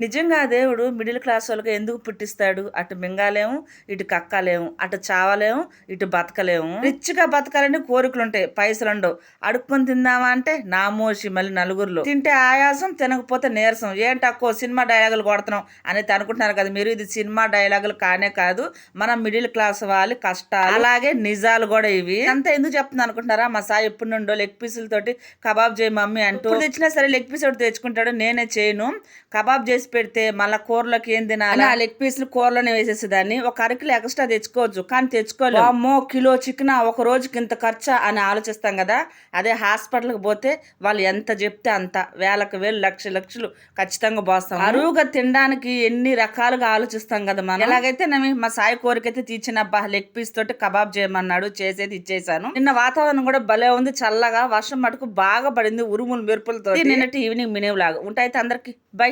నిజంగా దేవుడు middle class వాళ్ళకి ఎందుకు పుట్టిస్తాడు? అటు మింగాలేము ఇటు కక్కలేము అటు చావలేము ఇటు బతకలేము. రిచ్గా బతకాలని కోరికలు ఉంటాయి పైసలు ఉండవు. అడుక్కొని తిందామా అంటే నామోషి మళ్ళీ నలుగురిలో. తింటే ఆయాసం తినకపోతే నీరసం. ఏంటి అక్కో సినిమా డైలాగులు కొడుతున్నాం అనేది అనుకుంటున్నారు కదా మీరు. ఇది సినిమా డైలాగులు కానే కాదు మన మిడిల్ క్లాస్ వాళ్ళ కష్టాలు. అలాగే నిజాలు కూడా ఇవి. అంత ఎందుకు చెప్తుంది అనుకుంటున్నారా? మా సాయి ఎప్పుడు నుండో లెగ్ పీసులతోటి కబాబ్ చేయి మమ్మీ అంటూ. తెచ్చినా సరే లెగ్ పీస్ ఒకటి తెచ్చుకుంటాడు నేనే చేయను. కబాబ్ చేసి పెడితే మళ్ళీ కూరలోకి ఏం తినాలి? ఆ లెగ్ పీసులు కూరలోనే వేసేసేదాన్ని ఒక అరకిలో ఎక్స్ట్రా తెచ్చుకోవచ్చు. కానీ తెచ్చుకోలేము అమ్మో కిలో చికెన్ ఒక రోజుకి ఇంత ఖర్చా అని ఆలోచిస్తాం కదా? అదే హాస్పిటల్కి పోతే వాళ్ళు ఎంత చెప్తే అంత. వేలకు వేలు లక్ష లక్షలు ఖచ్చితంగా పోస్తాం అరువుగా తినడానికి ఎన్ని రకాలుగా ఆలోచిస్తాం కదా మనం? ఎలాగైతే మా సాయి కోరికైతే తీర్చినబ్బా లెగ్ పీస్ తోటి కబాబ్ చేయమన్నాడు చేసేది ఇచ్చేసాను నిన్న వాతావరణం కూడా భలే ఉంది చల్లగా వర్షం మటుకు బాగా పడింది ఉరుములు మెరుపులతో నిన్నటి ఈవినింగ్ మినివ్ లాగా ఉంటాయితే అందరికి. బై.